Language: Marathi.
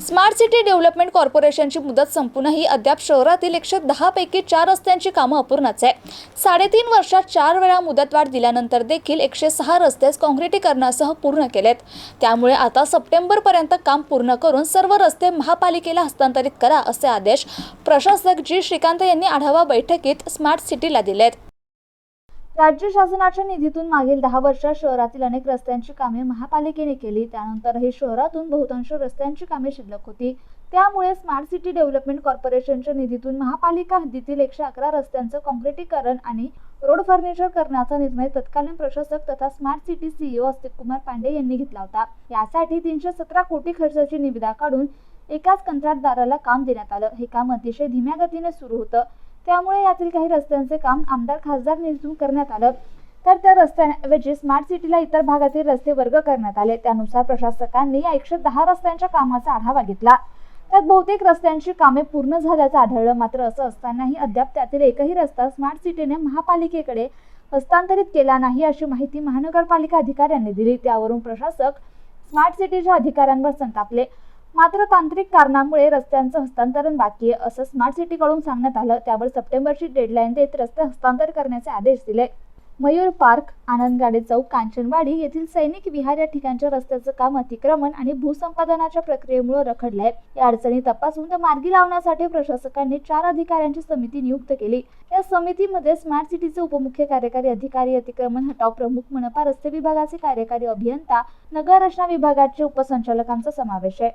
स्मार्ट सिटी डेव्हलपमेंट कॉर्पोरेशनची मुदत संपूनही अद्याप शहरातील एकशे दहापैकी चार रस्त्यांची कामं अपूर्णच आहे साडेतीन वर्षात चार वेळा मुदतवाढ दिल्यानंतर देखील एकशे सहा रस्तेच काँक्रिटीकरणासह पूर्ण केलेत. त्यामुळे आता सप्टेंबरपर्यंत काम पूर्ण करून सर्व रस्ते महापालिकेला हस्तांतरित करा असे आदेश प्रशासक जी श्रीकांत यांनी आढावा बैठकीत स्मार्ट सिटीला दिलेत. राज्य शासनाच्या निधीतून मागील दहा वर्षात शहरातील अनेक रस्त्यांची कामे महापालिकेने केली. त्यानंतरही शहरातून बहुतांश रस्त्यांची कामे शिल्लक होती. त्यामुळे स्मार्ट सिटी डेव्हलपमेंट कॉर्पोरेशनच्या निधीतून महापालिका हद्दीतील एकशे अकरा रस्त्यांचं काँक्रिटीकरण आणि रोड फर्निचर करण्याचा निर्णय तत्कालीन प्रशासक तथा smart city CEO Astik Kumar Pande यांनी घेतला होता. यासाठी तीनशे सतरा कोटी खर्चाची निविदा काढून एकाच कंत्राटदाराला काम देण्यात आलं. हे काम अतिशय धीम्या गतीने सुरू होतं. त्यामुळे यातील काही रस्त्यांचे काम आमदार खासदार निधीतून करण्यात आलं. तर त्या रस्त्यांऐवजी स्मार्ट सिटीला इतर भागातील रस्ते वर्ग करण्यात आले. त्यानुसार प्रशासकांनी या एकशे दहा रस्त्यांच्या कामाचा आढावा घेतला. त्यात बहुतेक रस्त्यांची कामे पूर्ण झाल्याचं आढळलं. मात्र असं असतानाही अद्याप त्यातील एकही रस्ता स्मार्ट सिटीने महापालिकेकडे हस्तांतरित केला नाही अशी माहिती महानगरपालिका अधिकाऱ्यांनी दिली. त्यावरून प्रशासक स्मार्ट सिटीच्या अधिकाऱ्यांवर संतापले. मात्र तांत्रिक कारणामुळे रस्त्यांचं हस्तांतरण बाकी आहे असं स्मार्ट सिटीकडून सांगण्यात आलं. त्यावर सप्टेंबरची डेडलाईन देत रस्ते हस्तांतर करण्याचे आदेश दिले. मयूर पार्क आनंदगाडी चौक कांचनवाडी येथील सैनिक विहार या ठिकाणच्या रस्त्याचं काम अतिक्रमण आणि भूसंपादनाच्या प्रक्रियेमुळे आहे या अडचणी तपासून त्या मार्गी लावण्यासाठी प्रशासकांनी चार अधिकाऱ्यांची समिती नियुक्त केली. या समितीमध्ये स्मार्ट सिटीचे उपमुख्य कार्यकारी अधिकारी अतिक्रमण हटाव प्रमुख मनपा रस्ते विभागाचे कार्यकारी अभियंता नगर रचना विभागाचे उपसंचालकांचा समावेश आहे.